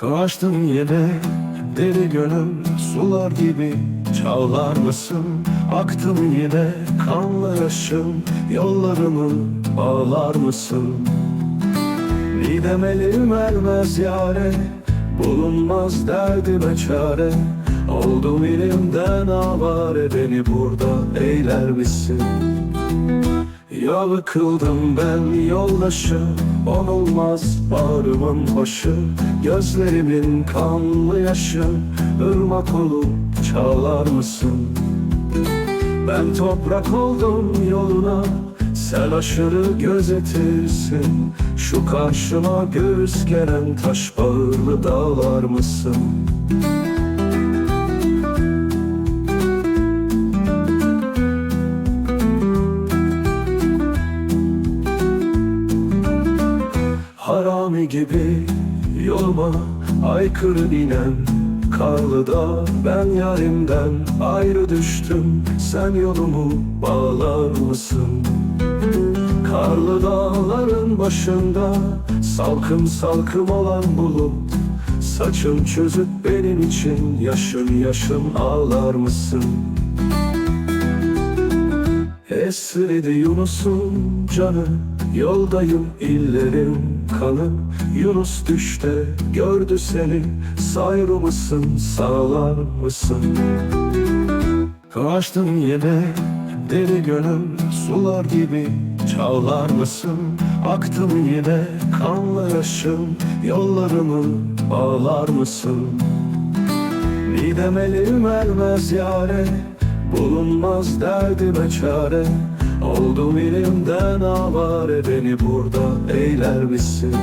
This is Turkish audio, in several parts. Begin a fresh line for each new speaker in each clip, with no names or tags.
Kaçtım yine deli gönül sular gibi Çağlar mısın? Aktım yine kanlı yaşım Yollarımı bağlar mısın? Midem elim ermez yare Bulunmaz derdime çare. Oldum elimden avare Beni burada eyler misin? Yol kıldım ben yoldaşı. Onulmaz bağrımın başı. Gözlerimin kanlı yaşı. Irmak olup çağlar mısın? Ben toprak oldum yoluna. Sen aşırı gözetirsin. Şu karşıma göğüs gelen taş bağırlı dağlar mısın? Harami gibi yoluma aykırı inen Karlı da ben yarimden ayrı düştüm Sen yolumu bağlar mısın? Karlı dağların başında Salkım salkım olan bulut Saçım çözüp benim için Yaşım yaşım ağlar mısın? Esredi Yunus'un canı Yoldayım illerim kanı Yunus düşte gördü seni Sayrı mısın sağlar mısın? Kaçtım yine deli gönül sular gibi Çağlar mısın? Aktım yine kanlı yaşım Yollarımı bağlar mısın? Midem elim ermez yare Bulunmaz derdime çare. Oldum elimden avare. Beni burada eyler misin?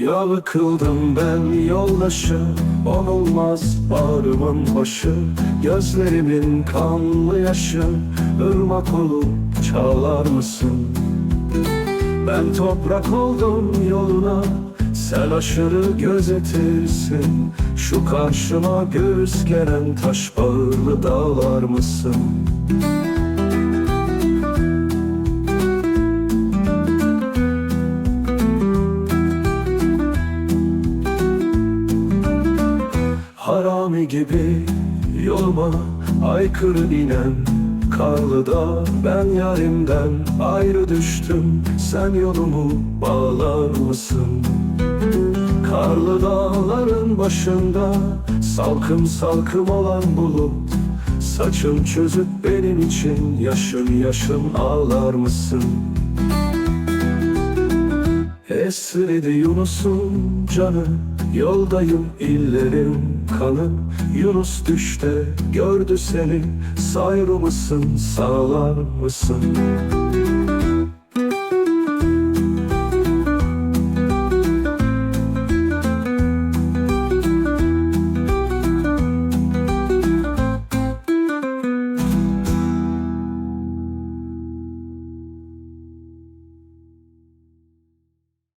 Yol kıldım ben yoldaşı. Onulmaz bağrımın başı. Gözlerimin kanlı yaşı. Irmak olup çağlar mısın? Ben toprak oldum yoluna Sen aşırı gözetirsin Şu karşıma göğüs gelen taş bağırlı dağlar mısın? Harami gibi yoluma aykırı inen Karlı da ben yarimden ayrı düştüm Sen yolumu bağlar mısın? Karlı dağların başında Salkım salkım olan bulut Saçım çözüp benim için Yaşım yaşım ağlar mısın? Esredi Yunus'un canı Yoldayım illerim kanı Yunus düşte gördü seni Sayrı mısın sağlar mısın?